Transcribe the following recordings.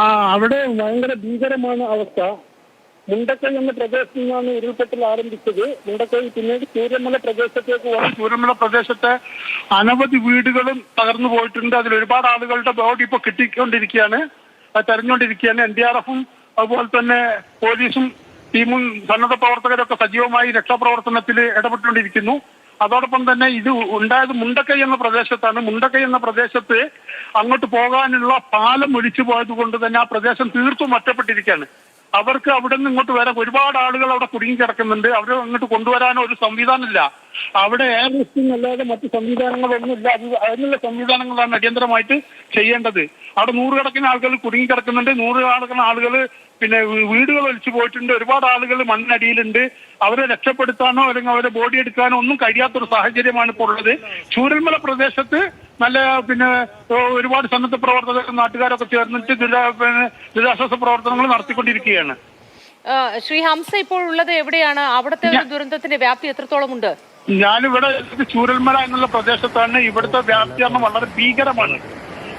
ആ അവിടെ ഭയങ്കര ഭീകരമാണ് അവസ്ഥ. മുണ്ടക്കൈ എന്ന പ്രദേശത്ത് നിന്നാണ് ഉരുൾപൊട്ടൽ ആരംഭിച്ചത്. മുണ്ടക്കൈ പിന്നീട് സൂര്യമല പ്രദേശത്തേക്ക് വന്നു. സൂര്യമല പ്രദേശത്തെ അനവധി വീടുകളും തകർന്നു പോയിട്ടുണ്ട്. അതിൽ ഒരുപാട് ആളുകളുടെ ബോഡി ഇപ്പൊ കിട്ടിക്കൊണ്ടിരിക്കുകയാണ്. തെരഞ്ഞുകൊണ്ടിരിക്കുകയാണ്. എൻ ഡി ആർ എഫും അതുപോലെ തന്നെ പോലീസും ടീമും സന്നദ്ധ പ്രവർത്തകരൊക്കെ സജീവമായി രക്ഷാപ്രവർത്തനത്തിൽ ഇടപെട്ടുകൊണ്ടിരിക്കുന്നു. അതോടൊപ്പം തന്നെ ഇത് ഉണ്ടായത് മുണ്ടക്കൈ എന്ന പ്രദേശത്താണ്. മുണ്ടക്കൈ എന്ന പ്രദേശത്ത് അങ്ങോട്ട് പോകാനുള്ള പാലം ഒഴിച്ചു പോയത് കൊണ്ട് തന്നെ ആ പ്രദേശം തീർത്തും ഒറ്റപ്പെട്ടിരിക്കുകയാണ്. അവർക്ക് അവിടെ നിന്ന് ഇങ്ങോട്ട് വരാൻ ഒരുപാട് ആളുകൾ അവിടെ കുടുങ്ങി കിടക്കുന്നുണ്ട്. അവരെ അങ്ങോട്ട് കൊണ്ടുവരാനോ ഒരു സംവിധാനമില്ല. അവിടെ എയർ ലിഫ്റ്റിംഗ് അല്ലാതെ മറ്റ് സംവിധാനങ്ങളൊന്നുമില്ല. അത് അതിനുള്ള സംവിധാനങ്ങളാണ് അടിയന്തരമായിട്ട് ചെയ്യേണ്ടത്. അവിടെ നൂറുകണക്കിന് ആളുകൾ കുടുങ്ങി കിടക്കുന്നുണ്ട്. നൂറുകണക്കിന് ആളുകൾ പിന്നെ വീടുകൾ ഒലിച്ചു പോയിട്ടുണ്ട്. ഒരുപാട് ആളുകൾ മണ്ണിനടിയിലുണ്ട്. അവരെ രക്ഷപ്പെടുത്താനോ അല്ലെങ്കിൽ അവരെ ബോഡി എടുക്കാനോ ഒന്നും കഴിയാത്തൊരു സാഹചര്യമാണ് ഇപ്പോൾ ഉള്ളത്. ചൂരൽമല പ്രദേശത്ത് നല്ല പിന്നെ ഒരുപാട് സന്നദ്ധ പ്രവർത്തകർ നാട്ടുകാരൊക്കെ ചേർന്നിട്ട് പിന്നെ ദുരിതാശ്വാസ പ്രവർത്തനങ്ങൾ നടത്തിക്കൊണ്ടിരിക്കുകയാണ്. ശ്രീഹംസ ശ്രീ ഹംസ ഇപ്പോൾ ഉള്ളത് എവിടെയാണ്? അവിടുത്തെ ദുരന്തത്തിന്റെ വ്യാപ്തി എത്രത്തോളം ഉണ്ട്? ഞാനിവിടെ ചൂരൽമല എന്നുള്ള പ്രദേശത്താണ് ഇവിടുത്തെ വ്യാപ്തി വളരെ ഭീകരമാണ്.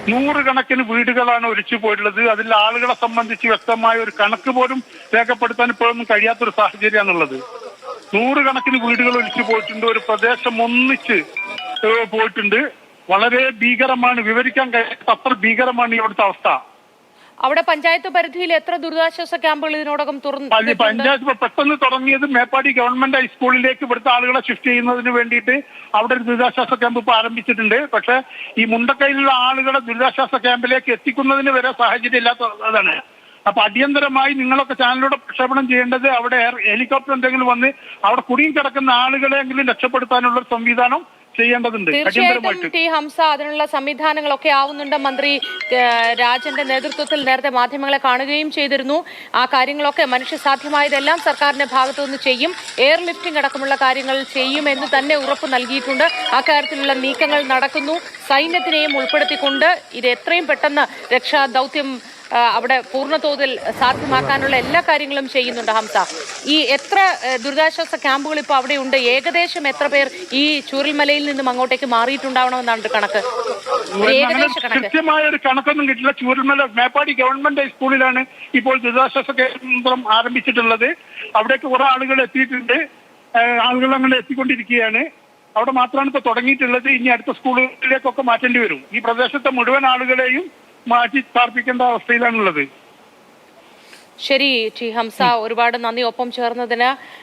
നൂറുകണക്കിന് വീടുകളാണ് ഒലിച്ചു പോയിട്ടുള്ളത്. അതിൽ ആളുകളെ സംബന്ധിച്ച് വ്യക്തമായ ഒരു കണക്ക് പോലും രേഖപ്പെടുത്താൻ ഇപ്പോഴൊന്നും കഴിയാത്തൊരു സാഹചര്യമാണുള്ളത്. നൂറുകണക്കിന് വീടുകൾ ഒലിച്ചു പോയിട്ടുണ്ട്. ഒരു പ്രദേശം ഒന്നിച്ച് പോയിട്ടുണ്ട്. വളരെ ഭീകരമാണ്. വിവരിക്കാൻ കഴിയാത്ത അത്ര ഭീകരമാണ് ഇവിടുത്തെ അവസ്ഥ. അവിടെ പഞ്ചായത്ത് പരിധിയിൽ എത്ര ദുരിതാശ്വാസ ക്യാമ്പുകൾ ഇതിനോടകം അത് തുറന്നു പഞ്ചായത്ത് പെട്ടെന്ന് തുടങ്ങിയത് മേപ്പാടി ഗവൺമെന്റ് ഹൈസ്കൂളിലേക്ക് ഇവിടുത്തെ ആളുകളെ ഷിഫ്റ്റ് ചെയ്യുന്നതിന് വേണ്ടിയിട്ട് അവിടെ ഒരു ദുരിതാശ്വാസ ക്യാമ്പ് ഇപ്പൊ ആരംഭിച്ചിട്ടുണ്ട്. പക്ഷെ ഈ മുണ്ടക്കൈയിലുള്ള ആളുകളെ ദുരിതാശ്വാസ ക്യാമ്പിലേക്ക് എത്തിക്കുന്നതിന് വരെ സാഹചര്യം ഇല്ലാത്തതാണ് അപ്പൊ അടിയന്തരമായി നിങ്ങളൊക്കെ ചാനലിലൂടെ പ്രക്ഷേപണം ചെയ്യേണ്ടത് അവിടെ ഹെലികോപ്റ്റർ എന്തെങ്കിലും വന്ന് അവിടെ കുടുങ്ങി കിടക്കുന്ന ആളുകളെങ്കിലും രക്ഷപ്പെടുത്താനുള്ള സംവിധാനം ടി ഹംസ അതിനുള്ള സംവിധാനങ്ങളൊക്കെ ആവുന്നുണ്ട്. മന്ത്രി രാജന്റെ നേതൃത്വത്തിൽ നേരത്തെ മാധ്യമങ്ങളെ കാണുകയും ചെയ്തിരുന്നു. ആ കാര്യങ്ങളൊക്കെ മനുഷ്യ സാധ്യമായതെല്ലാം സർക്കാരിന്റെ ഭാഗത്തു നിന്ന് ചെയ്യും. എയർ ലിഫ്റ്റിംഗ് അടക്കമുള്ള കാര്യങ്ങൾ ചെയ്യുമെന്ന് തന്നെ ഉറപ്പ് നൽകിയിട്ടുണ്ട്. അക്കാര്യത്തിലുള്ള നീക്കങ്ങൾ നടക്കുന്നു. സൈന്യത്തിനെയും ഉൾപ്പെടുത്തിക്കൊണ്ട് ഇത് എത്രയും പെട്ടെന്ന് രക്ഷാ ദൗത്യം ആ, അവിടെ പൂർണതോതിൽ സാധ്യമാക്കാനുള്ള എല്ലാ കാര്യങ്ങളും ചെയ്യുന്നുണ്ട് ഹംസ. ഈ എത്ര ദുരിതാശ്വാസ ക്യാമ്പുകൾ ഇപ്പോൾ അവിടെ ഉണ്ട് ഏകദേശം എത്ര പേർ ഈ ചൂരൽമലയിൽ നിന്നും അങ്ങോട്ടേക്ക് മാറിയിട്ടുണ്ടാവണമെന്നാണ് ഒരു കണക്ക്. കൃത്യമായ ഒരു കണക്കൊന്നും കിട്ടില്ല. ചൂരൽമല മേപ്പാടി ഗവൺമെന്റ് ഹൈസ്കൂളിലാണ് ഇപ്പോൾ ദുരിതാശ്വാസ കേന്ദ്രം ആരംഭിച്ചിട്ടുള്ളത്. അവിടേക്ക് കുറെ ആളുകൾ എത്തിയിട്ടുണ്ട്. ആളുകൾ അങ്ങനെ എത്തിക്കൊണ്ടിരിക്കുകയാണ്. അവിടെ മാത്രമാണ് ഇപ്പൊ തുടങ്ങിയിട്ടുള്ളത്. ഇനി അടുത്ത സ്കൂളുകളിലേക്കൊക്കെ മാറ്റേണ്ടി വരും. ഈ പ്രദേശത്തെ മുഴുവൻ ആളുകളെയും മാറ്റി പാർപ്പിക്കേണ്ട അവസ്ഥയിലാണുള്ളത്. ശരി ഹംസ ഒരുപാട് നന്ദി. ഒപ്പം ചേർന്നതിന്